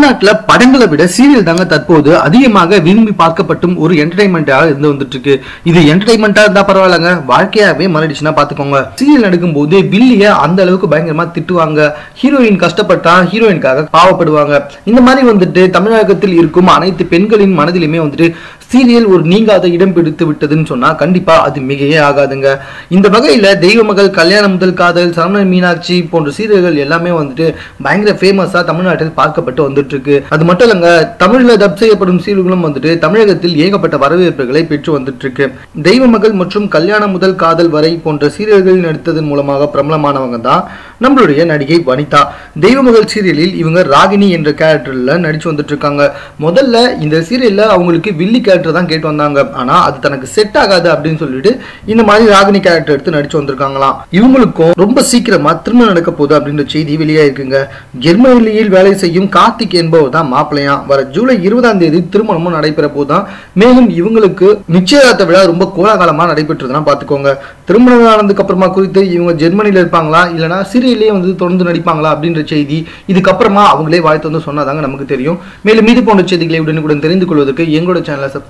தமிழ்நாட்டுல படங்களை விட சீரியல் தாங்க தற்போது அதிகமாக விரும்பி பார்க்கப்பட்டும் ஒரு என்டர்டைன்மெண்டாக இருந்து வந்துட்டு இருக்கு இது என்டர்டைன்மெண்டா இருந்தா பரவாயில்லங்க. வாழ்க்கையாவே மாறிடுச்சுன்னா பாத்துக்கோங்க. சீரியல் நடக்கும் போது வில்லிய அந்த அளவுக்கு பயங்கரமா திட்டுவாங்க. ஹீரோயின் கஷ்டப்பட்டா ஹீரோயினுக்காக பாவப்படுவாங்க. இந்த மாதிரி வந்துட்டு தமிழகத்தில் இருக்கும் அனைத்து பெண்களின் மனதிலுமே வந்துட்டு சீரியல் ஒரு நீங்காத இடம் பிடித்து விட்டதுன்னு சொன்னா கண்டிப்பா அது மிகையே ஆகாதுங்க. இந்த வகையில தெய்வ மகள் கல்யாணம் முதல் காதல் சரவணன் மீனாட்சி போன்ற சீரியல்கள் எல்லாமே வந்துட்டு பயங்கர ஃபேமஸா தமிழ்நாட்டில் பார்க்கப்பட்டு வந்துட்டு இருக்கு அது மட்டும் இல்லைங்க தமிழ்ல டப் செய்யப்படும் சீரியல்களும் வந்துட்டு தமிழகத்தில் ஏகப்பட்ட வரவேற்புகளை பெற்று வந்துட்டு இருக்கு தெய்வ மகள் மற்றும் கல்யாணம் முதல் காதல் வரை போன்ற சீரியல்கள் நடித்ததன் மூலமாக பிரபலமானவங்க தான் நம்மளுடைய நடிகை வனிதா. தெய்வ மகள் சீரியலில் இவங்க ராகினி என்ற கேரக்டர்ல நடிச்சு வந்துட்டு இருக்காங்க முதல்ல இந்த சீரியல்ல அவங்களுக்கு வில்லி கேரக்டர் தான் கேட்டு வந்தாங்க. ஆனா அது தனக்கு செட் ஆகாது அப்படின்னு சொல்லிட்டு இந்த மாதிரி ராகினி கேரக்டர் எடுத்து நடிச்சு வந்திருக்காங்களாம். இவங்களுக்கும் ரொம்ப சீக்கிரமா திருமணம் நடக்க போகுது அப்படின்ற செய்தி வெளியாயிருக்குங்க. ஜெர்மனியில் வேலை செய்யும் கார்த்திக் என்பவர் தான் மாப்பிள்ளையாம். வர ஜூலை இருபதாம் தேதி திருமணமும் நடைபெற போதுதான் மேலும் இவங்களுக்கு நிச்சயதார்த்த விழா ரொம்ப கோலாகலமா நடைபெற்றதுன்னா பாத்துக்கோங்க திருமணம் நடந்ததுக்கு அப்புறமா குறித்து இவங்க ஜெர்மனியில இருப்பாங்களா? இல்லனா சிறியிலேயே வந்து தொடர்ந்து நடிப்பாங்களா அப்படின்ற செய்தி இதுக்கப்புறமா அவங்களே வாழ்த்து வந்து சொன்னாதாங்க நமக்கு தெரியும். மேலும் மீது போன்ற செய்திகளை உடனுக்குடன் தெரிந்து கொள்வதற்கு எங்களோட சேனலை சப்ஸ்கிரைப்